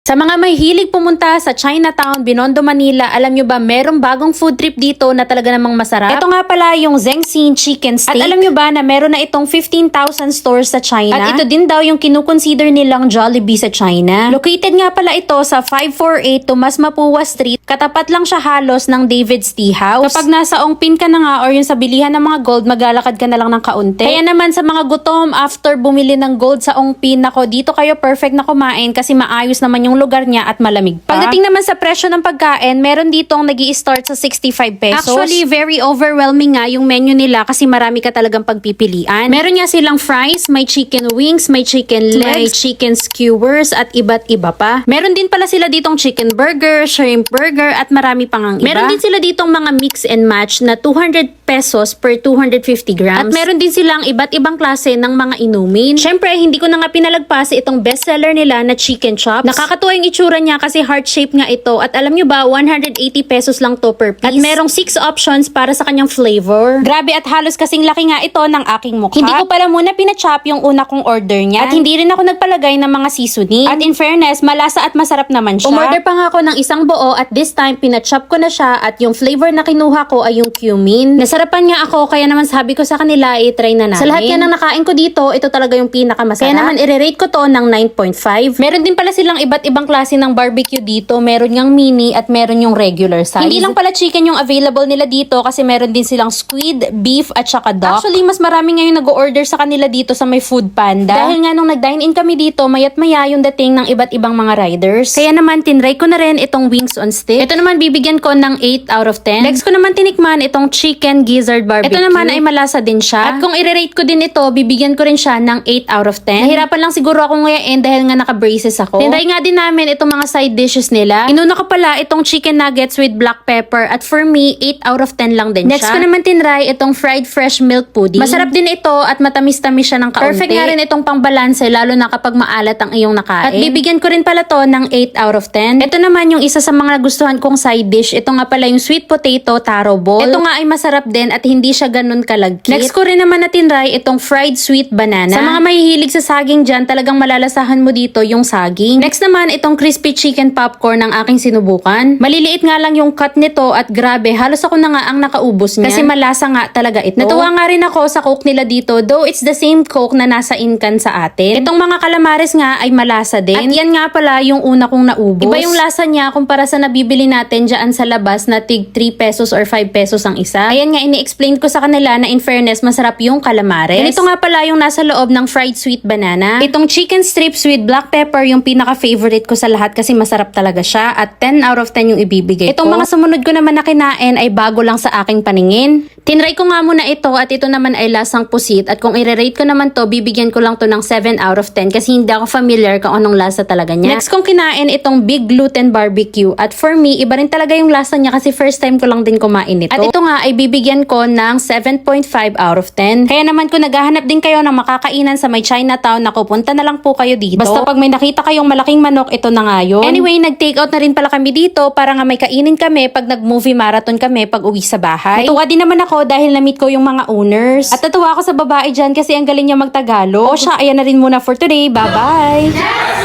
Sa mga may hilig pumunta sa Chinatown, Binondo, Manila, alam nyo ba, merong bagong food trip dito na talaga namang masarap? Ito nga pala yung Zengxin Chicken Steak. At alam nyo ba na meron na itong 15,000 stores sa China? At ito din daw yung kinukonsider nilang Jollibee sa China. Located nga pala ito sa 548 Tomas Mapua Street. Katapat lang siya halos ng David's Tea House. Kapag nasa Ongpin ka na nga or yung sa bilihan ng mga gold, maglalakad ka na lang ng kaunti. Kaya naman sa mga gutom after bumili ng gold sa Ongpin, nako dito kayo perfect na kumain kasi maayos naman yung lugar niya at malamig pa. Pagdating naman sa presyo ng pagkain, meron ditong nag start sa 65 pesos. Actually, very overwhelming nga yung menu nila kasi marami ka talagang pagpipilian. Meron nga silang fries, may chicken wings, may chicken legs, may chicken skewers at iba't iba pa. Meron din pala sila ditong chicken burger, shrimp burger at marami pang ang iba. Meron din sila ditong mga mix and match na 200 pesos per 250 grams. At meron din silang iba't ibang klase ng mga inumin. Syempre, hindi ko na nga pinalagpas itong bestseller nila na chicken chops. Nakakatuwa yung itsura niya kasi heart shape nga ito. At alam nyo ba, 180 pesos lang to per piece. At merong 6 options para sa kanyang flavor. Grabe at halos kasing laki nga ito ng aking mukha. Hindi ko pala muna pinachop yung una kong order niya. At hindi rin ako nagpalagay ng mga seasoning. At in fairness, malasa at masarap naman siya. Umorder pa nga ako ng isang buo at this time pinachop ko na siya at yung flavor na kinuha ko ay yung cumin. Nasarapan nga ako kaya naman sabi ko sa kanila i-try na namin. Sa lahat yan ng nakain ko dito, ito talaga yung pinakamasarap. Kaya naman i-rate ko to ng 9.5. Meron din pala silang iba't ibang klase ng barbecue dito. Meron yung mini at meron yung regular size. Hindi lang pala chicken yung available nila dito kasi meron din silang squid, beef at saka duck. Actually, mas marami ngayon nag-order sa kanila dito sa may food panda. Dahil nga nung nag-dine in kami dito, mayat maya yung dating ng iba't ibang mga riders. Kaya naman, tinry ko na rin itong wings on stick. Ito naman, bibigyan ko ng 8 out of 10. Next ko naman tinikman itong chicken gizzard barbecue. Ito naman ay malasa din siya. At kung i-rate ko din ito, bibigyan ko rin siya ng 8 out of 10. Nahirapan lang siguro ako ngayon dahil nga naka-braces ako. Tinry nga din namin itong mga side dishes nila. Inuna ko pala itong chicken nuggets with black pepper at for me, 8 out of 10 lang din Next siya. Next ko naman tinry itong fried fresh milk pudding. Masarap din ito at matamis-tamis siya ng kaunti. Perfect nga rin itong pangbalanse lalo na kapag maalat ang iyong nakain. At bibigyan ko rin pala to ng 8 out of 10. Ito naman yung isa sa mga nagustuhan kong side dish. Ito nga pala yung sweet potato taro ball. Ito nga ay masarap din at hindi siya ganun kalagkit. Next ko rin naman na tinry itong fried sweet banana. Sa mga mahihilig sa saging dyan, talagang malalasahan mo dito yung saging. Next naman, itong crispy chicken popcorn ang aking sinubukan. Maliliit nga lang yung cut nito at grabe, halos ako na nga ang nakaubos niya. Kasi malasa nga talaga ito. Natuwa nga rin ako sa coke nila dito, though it's the same coke na nasa inkan sa atin. Itong mga calamares nga ay malasa din. At yan nga pala yung una kong naubos. Iba yung lasa niya kumpara sa nabibili natin dyan sa labas na tig 3 pesos or 5 pesos ang isa. Ayan nga, ini-explain ko sa kanila na in fairness, masarap yung calamares. Ganito nga pala yung nasa loob ng fried sweet banana. Itong chicken strips with black pepper yung pinaka-favorite ko sa lahat kasi masarap talaga siya at 10 out of 10 yung ibibigay Itong mga sumunod ko naman na kinain ay bago lang sa aking paningin. Tinry ko nga muna ito at ito naman ay lasang pusit at kung i-rate ko naman to, bibigyan ko lang to ng 7 out of 10 kasi hindi ako familiar kung anong lasa talaga niya. Next kong kinain itong big gluten barbecue at for me, iba rin talaga yung lasa niya kasi first time ko lang din kumain ito. At ito nga ay bibigyan ko ng 7.5 out of 10. Kaya naman kung naghahanap din kayo ng makakainan sa may Chinatown, naku, punta na lang po kayo dito. Basta pag may nakita kayong malaking manok, ito na nga yun. Anyway, nag-take out na rin pala kami dito para nga may kainin kami pag nag-movie marathon kami pag uwi sa bahay. Natuwa din naman ako dahil na-meet ko yung mga owners. At natuwa ako sa babae dyan kasi ang galing niya magtagalog. O siya, ayan na rin muna for today. Bye-bye!